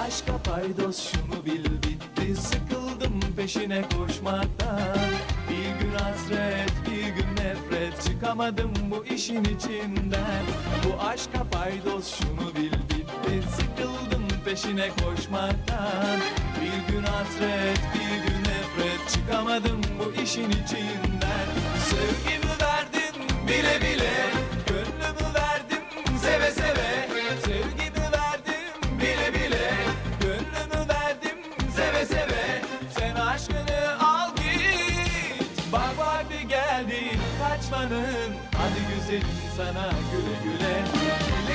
Aşka paydos şunu bil bitti. Sıkıldım peşine koşmaktan. Bir gün hasret bir gün nefret. Çıkamadım bu işin içinden. Bu aşka paydos şunu bil bitti. Sıkıldım peşine koşmaktan. Bir gün hasret bir gün nefret. Çıkamadım bu işin içinden. Sevgimi verdin bile bile kaçmanın Hadi güzelim sana güle güle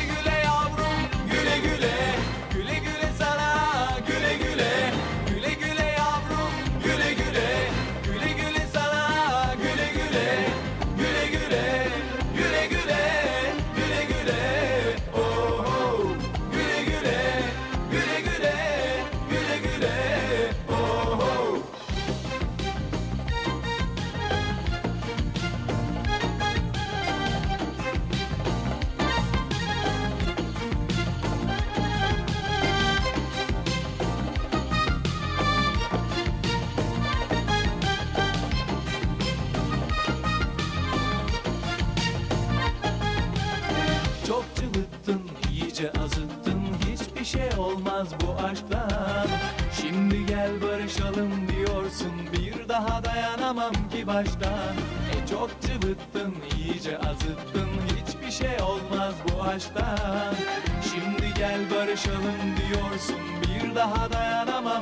Şey olmaz bu aşktan Şimdi gel barışalım diyorsun Bir daha dayanamam ki baştan E çok cıvıttın, iyice azıttın Hiçbir şey olmaz bu aşktan Şimdi gel barışalım diyorsun Bir daha dayanamam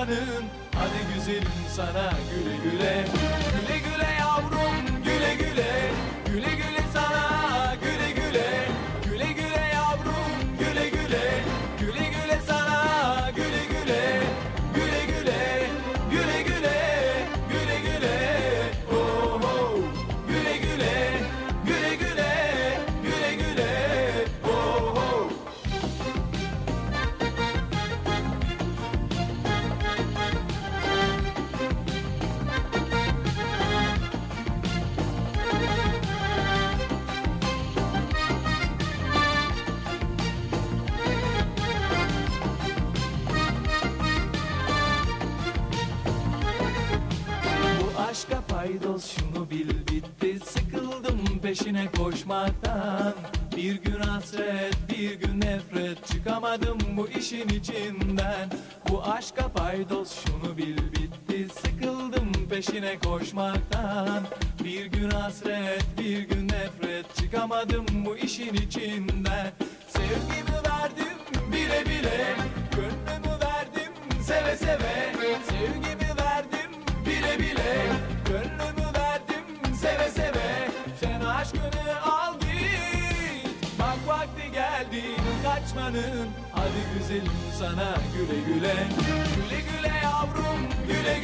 kaçmanın Hadi güzelim sana güle güle. Güle güle aşka paydos şunu bil bitti. Sıkıldım peşine koşmaktan. Bir gün hasret bir gün nefret. Çıkamadım bu işin içinden. Bu aşka paydos şunu bil bitti. Sıkıldım peşine koşmaktan. Bir gün hasret bir gün nefret. Çıkamadım bu işin içinden. Sevgimi verdim bile bile. Gönlümü geldi kaçmanın. Hadi güzelim sana güle güle. Güle güle yavrum güle